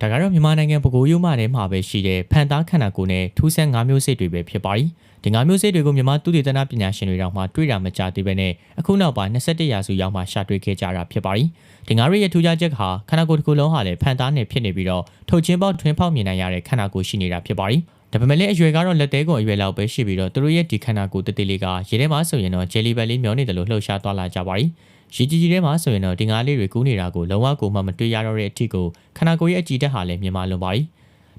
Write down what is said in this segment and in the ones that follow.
ဒါကတော့မြန်မာနိုင်ငံပဲခူးရိုးမထဲမှာပဲရှိတဲ့ဖန်သားခန္ဓာကိုယ်နဲ့ထူးဆန်း၅မျိုးစိတ်တွေပဲဖြစ်ပါ යි ဒီ၅မျိုးစိတ်တွေကိုမြန်မာသူတေသနပညာရှင်တွေတောင်မှတွေ့တာမကြသေးပဲနဲ့အခုနောက်ပိုင်း21ရာစုရောက်မှရှာတွေ့ခဲ့ကြတာဖြစ်ပါ යි ဒီငါးရဲ့ထူးခြားချက်ကခန္ဓာကိုယ်တစ်ခုလုံးဟာလည်းဖန်သားနဲ့ဖြစ်နေပြီးတော့ထုတ်ချင်းပေါက်ထွင်းပေါက်မြင်နိုင်ရတဲ့ခန္ဓာကိုယ်ရှိနေတာဖြစ်ပါ යි ဒါပေမဲ့လည်းအရွယ်ကတော့လက်သေးကုန်အရွယ်လောက်ပဲရှိပြီးတော့သူတို့ရဲ့ဒီခန္ဓာကိုယ်တတိလေးကရေထဲမှာဆိုရင်တော့ဂျယ်လီဘက်လေးမျောနေတယ်လို့လှုပ်ရှားသွားလာကြပါ යි ရေကြီးကြီးထဲမှာဆိုရင်တော့ဒီငါးလေးတွေကူးနေတာကိုလုံးဝကိုမှမတွေ့ရတော့တဲ့အထိကိုခန္ဓာကိုယ်ရဲ့အကြည့်တက်ဟာလည်းမြင်မာလွန်ပါ යි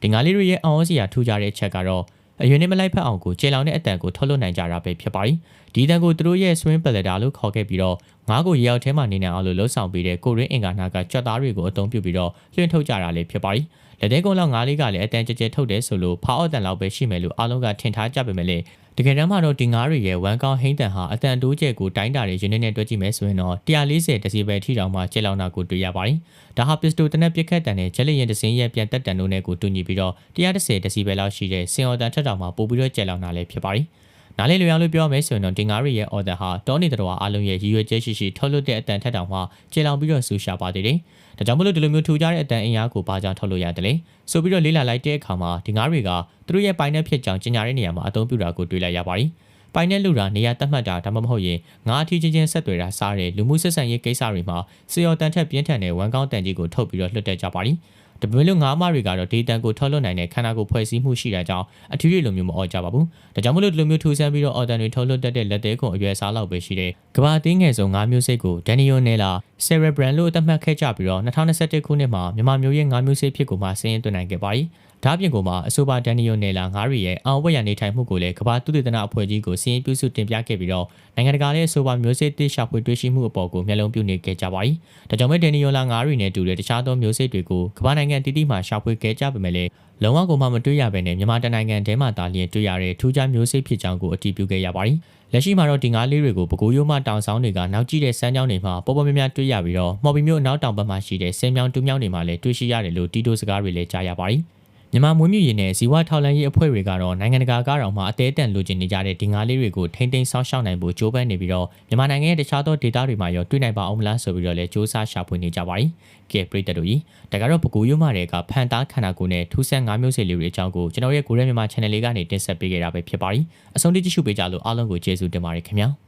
ဒီငါးလေးတွေရဲ့အောင်ဩစရာထူးခြားတဲ့အချက်ကတော့ အရွယ်နဲ့မလိုက်ဖက်အောင်ကိုကျေလောင်တဲ့အတန်ကိုထုတ်လွှတ်နိုင်ကြတာပဲဖြစ်ပါ යි ဒီအတန်ကိုသူတို့ရဲ့ swing bladder လို့ခေါ်ခဲ့ပြီးတော့ငါးကိုရေအောက်ထဲမှာနေနိုင်အောင်လို့လှုပ်ဆောင်ပေးတဲ့ကိုရင်းအင်္ဂါနာကကြွက်သားတွေကိုအသုံးပြုပြီးတော့လွှင့်ထုတ်ကြတာလည်းဖြစ်ပါ යි လက်သေးကုန်းလောက်ငါးလေးကလည်းအတန်ကြကြထုတ်တယ်ဆိုလို့ဖာအော့တန်လောက်ပဲရှိမယ်လို့အားလုံးကထင်ထားကြပေမဲ့လေ တကယ်တမ်းမှာတော့ဒီငါးတွေရဲ့ဝမ်ကောင်းဟိန်းတန်ဟာအတန်တိုးကျဲကိုတိုင်းတာတွေရင်းနဲ့တွဲကြည့်မယ်ဆိုရင်တော့140ဒစီဘယ်ထိတောင်မှကျဲလောင်တာကိုတွေ့ရပါတယ်။ဒါဟာပစ္စတိုတနက်ပြက်ခတ်တန်နဲ့ဂျက်လီရင်တစင်းရဲ့ပြန်တက်တန်တို့နဲ့ကိုတူညီပြီးတော့130ဒစီဘယ်လောက်ရှိတဲ့စင်အော်တန်ထက်တောင်မှပိုပြီးတော့ကျဲလောင်တာလည်းဖြစ်ပါတယ်။ နားလေလွယ်အောင်လို့ပြောရမယ်ဆိုရင်တော့ဒီငါးရီရဲ့ order ဟာတောနေတော်အားလုံးရဲ့ရည်ရွယ်ချက်ရှိရှိထုတ်လွှတ်တဲ့အတန်ထက်တောင်မှကျေလောင်ပြီးတော့ဆူရှာပါသေးတယ်။ဒါကြောင့်မလို့ဒီလိုမျိုးထူကြတဲ့အတန်အင်အားကိုဘာကြောင့်ထုတ်လို့ရတယ်လဲ။ဆိုပြီးတော့လေးလာလိုက်တဲ့အခါမှာဒီငါးရီကသူတို့ရဲ့ပိုင်တဲ့ဖြစ်ကြောင်းကျင်ညာတဲ့နေရာမှာအသုံးပြုတာကိုတွေ့လိုက်ရပါတယ်။ပိုင်တဲ့လူတာနေရာတတ်မှတ်တာဒါမှမဟုတ်ရင်ငါးအထီးချင်းချင်းဆက်သွယ်တာစားတဲ့လူမှုဆက်ဆံရေးကိစ္စတွေမှာစေရော်တန်ထက်ပြင်းထန်တဲ့ဝန်ကောင်းတန်ကြီးကိုထုတ်ပြီးတော့လွှတ်တက်ကြပါလိမ့်။ ဒါပေမဲ့လို့ငါးမတွေကတော့ဒေတန်ကိုထုတ်လွှတ်နိုင်တဲ့ခန္ဓာကိုယ်ဖွဲ့စည်းမှုရှိတာကြောင့်အထူးရလိုမျိုးမအော်ကြပါဘူး။ဒါကြောင့်မလို့ဒီလိုမျိုးထူဆန်းပြီးတော့အော်တန်တွေထုတ်လွှတ်တတ်တဲ့လက်သေးကွန်အရွယ်အစားလောက်ပဲရှိတဲ့ကဘာတင်းငယ်ဆုံးငါးမျိုးစိတ်ကိုဒန်နီယိုနယ်လာဆယ်ရဘရန်လို့သတ်မှတ်ခဲ့ကြပြီးတော့2021ခုနှစ်မှာမြန်မာမျိုးရဲ့ငါးမျိုးစိတ်ဖြစ်ကိုမှဆင်းရင်သွင်းနိုင်ခဲ့ပါ යි ။ဒါအပြင်ကိုမှအဆိုပါဒန်နီယိုနယ်လာငါးရီရဲ့အောင်ဝက်ရနေထိုင်မှုကိုလည်းကဘာသူတေသနအဖွဲ့ကြီးကိုစီရင်ပြုစုတင်ပြခဲ့ပြီးတော့နိုင်ငံတကာရဲ့အဆိုပါမျိုးစိတ်တစ်ရှာဖွေတွေ့ရှိမှုအပေါ်ကိုမျက်လုံးပြုနေခဲ့ကြပါ යි ။ဒါကြောင့်မဲဒန်နီယိုလာငါးရီနဲ့တူတဲ့တခြားသောမျိုးစိတ်တွေကိုကဘာနိုင်ငံတီးတီးမှရှာဖွေခဲ့ကြပေမဲ့လည်းလုံးဝကိုမှမတွေ့ရဘဲနဲ့မြန်မာတနိုင်ငံထဲမှာတာလျင်တွေ့ရတဲ့ထူးခြားမျိုးစိတ်ဖြစ်ကြောင်းကိုအတည်ပြုခဲ့ရပါ යි ။လက်ရှိမှာတော့ဒီငါးလေးတွေကိုပဲခူးရိုးမှတောင်ဆောင်တွေကနောက်ကျတဲ့စမ်းကြောင်းတွေမှာပေါ်ပေါ်များများတွေ့ရပြီးတော့မော်ဘီမျိုးအနောက်တောင်ဘက်မှာရှိတဲ့ဆင်းမြောင်းတူးမြောင်းတွေမှာလည်းတွေ့ရှိရတယ်လို့တီတိုစကားတွေလည်းကြားရပါ යි ။ မြန်မာမွေးမြူရေးနဲ့ဇီဝထောက်လန်းရေးအဖွဲ့တွေကတော့နိုင်ငံတကာကတော့မှအသေးအတန်လိုချင်နေကြတဲ့ဒီငါးလေးတွေကိုထိမ့်သိမ်းဆောင်းရှောက်နိုင်ဖို့ကြိုးပမ်းနေပြီးတော့မြန်မာနိုင်ငံရဲ့တခြားသောဒေသတွေမှာရောတွေ့နိုင်ပါအောင်မလားဆိုပြီးတော့လည်းစ조사ရှာဖွေနေကြပါ යි ။ကဲပရိသတ်တို့ကြီးဒါကတော့ပကူရုံမှတဲ့ကဖန်သားခန္ဓာကိုယ်နဲ့ထူးဆန်း၅မျိုးစေလေးတွေအကြောင်းကိုကျွန်တော်ရဲ့ကိုရဲမြန်မာ channel လေးကနေတင်ဆက်ပေးခဲ့တာပဲဖြစ်ပါ යි ။အဆုံးထိကြည့်ရှုပေးကြလို့အားလုံးကိုကျေးဇူးတင်ပါတယ်ခင်ဗျာ။